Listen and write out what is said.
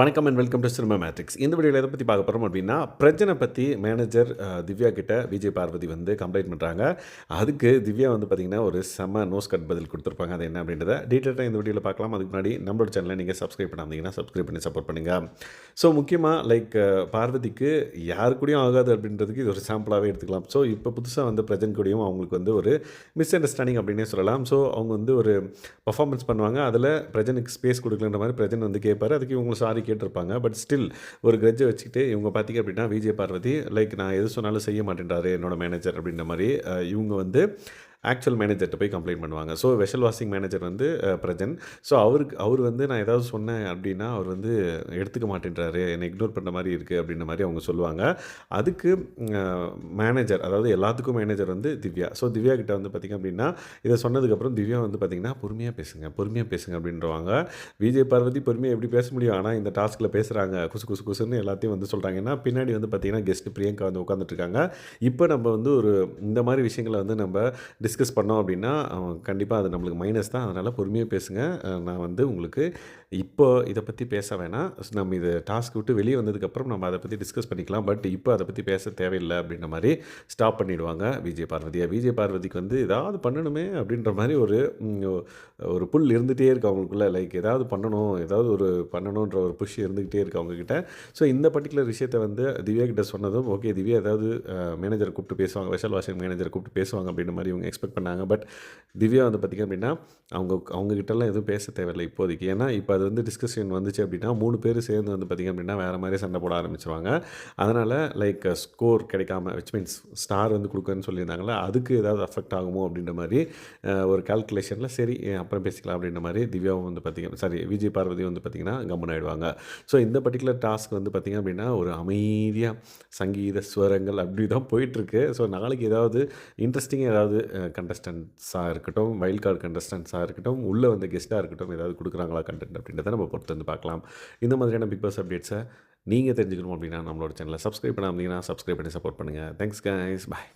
வணக்கம் and welcome to cinema matrix இந்த வீடியோவில் எதை பற்றி பார்க்க போகிறோம் அப்படின்னா பிரச்சனை பற்றி மேனேஜர் திவ்யா கிட்ட விஜய் பார்வதி வந்து கம்ப்ளைண்ட் பண்ணுறாங்க அதுக்கு திவ்யா வந்து பார்த்திங்கன்னா ஒரு செம நோஸ் கட் பதில் கொடுத்துருப்பாங்க. அது என்ன அப்படின்றத டீட்டெயிலாக இந்த வீடியோவில் பார்க்கலாம். அதுக்கு முன்னாடி நம்மளோட சேனலை நீங்கள் சப்ஸ்கிரைப் பண்ணாதீங்கன்னா சப்ஸ்கிரைப் பண்ணி சப்போர்ட் பண்ணுங்கள் ஸோ முக்கியமாக லைக் பார்வதிக்கு யார் கூடயும் ஆகாது அப்படின்றதுக்கு இது ஒரு சாம்பிளாகவே எடுத்துக்கலாம். ஸோ இப்போ புதுசாக வந்து பிரஜன் கூடயும் அவங்களுக்கு வந்து ஒரு மிஸ் அண்டர்ஸ்டாண்டிங் அப்படின்னே சொல்லலாம். ஸோ அவங்க வந்து ஒரு பர்ஃபார்மன்ஸ் பண்ணுவாங்க. அதில் பிரஜனுக்கு ஸ்பேஸ் கொடுக்கலன்ற மாதிரி பிரஜன் வந்து கேட்பார் அதுக்கு இவங்க சாரி கேட்டிருப்பாங்க. பட் ஸ்டில் ஒரு கிரட்ஜை வச்சுக்கிட்டு இவங்க பார்த்தீங்க அப்படின்னா விஜய் பார்வதி லைக் நான் எது சொன்னாலும் செய்ய மாட்டேன்றாரு என்னோட மேனேஜர் அப்படின்ற மாதிரி. இவங்க வந்து ஆக்சுவல் மேனேஜர்கிட்ட போய் கம்ப்ளைண்ட் பண்ணுவாங்க. ஸோ வெஷல் வாஷிங் மேனேஜர் வந்து பிரஜன். ஸோ அவருக்கு அவர் வந்து நான் ஏதாவது சொன்னேன் அப்படின்னா அவர் வந்து எடுத்துக்க மாட்டேன்றாரு. என்னை இக்னோர் பண்ணுற மாதிரி இருக்குது அப்படின்ற மாதிரி அவங்க சொல்லுவாங்க. அதுக்கு மேனேஜர் அதாவது எல்லாத்துக்கும் மேனேஜர் வந்து திவ்யா. ஸோ திவ்யா கிட்ட வந்து பார்த்திங்க அப்படின்னா இதை சொன்னதுக்கப்புறம் திவ்யா வந்து பார்த்திங்கன்னா பொறுமையாக பேசுங்க பொறுமையாக பேசுங்க அப்படின்றவாங்க. விஜய் பார்வதி பொறுமையாக எப்படி பேச முடியும்? ஆனால் இந்த டாஸ்கில் பேசுகிறாங்க குசு குசு குசுன்னு எல்லாத்தையும் வந்து சொல்கிறாங்க ஏன்னா பின்னாடி வந்து பார்த்திங்கன்னா கெஸ்ட் பிரியங்கா வந்து உட்காந்துட்டு இருக்காங்க. இப்போ நம்ம வந்து ஒரு இந்த மாதிரி விஷயங்களை வந்து நம்ம டிஸ்கஸ் பண்ணோம் அப்படின்னா கண்டிப்பாக அது நம்மளுக்கு மைனஸ் தான். அதனால் பொறுமையாக பேசுங்க. நான் வந்து உங்களுக்கு இப்போ இதை பற்றி பேச வேணாம். நம்ம இது டாஸ்க் விட்டு வெளியே வந்ததுக்கப்புறம் நம்ம அதை பற்றி டிஸ்கஸ் பண்ணிக்கலாம். பட் இப்போ அதை பற்றி பேச தேவையில்லை அப்படின்ற மாதிரி ஸ்டாப் பண்ணிவிடுவாங்க விஜய் பார்வதியை. விஜய் பார்வதிக்கு வந்து ஏதாவது பண்ணணுமே அப்படின்ற மாதிரி ஒரு ஒரு புல் இருந்துகிட்டே இருக்கு அவங்களுக்குள்ள. லைக் ஏதாவது பண்ணணும் ஏதாவது ஒரு பண்ணணுன்ற ஒரு புஷ் இருந்துக்கிட்டே இருக்கு அவங்கக்கிட்ட ஸோ இந்த பர்டிகுலர் விஷயத்தை வந்து திவ்யா கிட்ட சொன்னதும் ஓகே திவ்யா ஏதாவது மேனேஜரை கூப்பிட்டு பேசுவாங்க விஷால் வாஷிங் மேனேஜரை கூப்பிட்டு பேசுவாங்க அப்படின்ற மாதிரி இவங்க எக்ஸ்பெக்ட் பண்ணாங்க. பட் திவ்யா வந்து பார்த்திங்க அப்படின்னா அவங்க அவங்கக்கிட்டலாம் எதுவும் பேச தேவையில்லை இப்போதைக்கு. ஏன்னா இப்போ அது வந்து டிஸ்கஷன் வந்துச்சு அப்படின்னா மூணு பேர் சேர்ந்து வந்து பார்த்திங்க அப்படின்னா வேறு மாதிரி சண்டை போட ஆரம்பிச்சிருவாங்க. அதனால் லைக் ஸ்கோர் கிடைக்காம விச் மீன்ஸ் ஸ்டார் வந்து கொடுக்குறேன்னு சொல்லியிருந்தாங்களே அதுக்கு ஏதாவது அஃபெக்ட் ஆகுமோ அப்படின்ற மாதிரி ஒரு கால்குலேஷனில் சரி அப்புறம் பேசிக்கலாம் அப்படின்ற மாதிரி திவ்யாவும் வந்து பார்த்திங்க சாரி விஜய் பார்வதி வந்து பார்த்திங்கன்னா கம்மன் ஆகிடுவாங்க ஸோ இந்த பர்டிகுலர் டாஸ்க் வந்து பார்த்திங்க அப்படின்னா ஒரு அமைதியாக சங்கீத ஸ்வரங்கள் அப்படி தான் போயிட்டுருக்கு. ஸோ நாளைக்கு ஏதாவது இன்ட்ரெஸ்டிங்காக ஏதாவது கண்டஸ்டன்ஸாக இருக்கட்டும் வைல்ட் கார்டு கண்டஸ்டன்ஸாக இருக்கட்டும் உள்ளே வந்து கெஸ்ட்டாக இருக்கட்டும் ஏதாவது கொடுக்குறாங்களா கண்டென்ட் அப்படின்றத நம்ம பொறுத்து வந்து பார்க்கலாம். இந்த மாதிரியான பிக் பாஸ் அப்டேட்ஸை நீங்கள் தெரிஞ்சுக்கணும் அப்படின்னா நம்மளோட சேனலை சப்ஸ்கிரைப் பண்ணாமீங்கன்னா சப்ஸ்கிரைப் பண்ணி சப்போர்ட் பண்ணுங்கள் தேங்க்ஸ் கைஸ் பாய்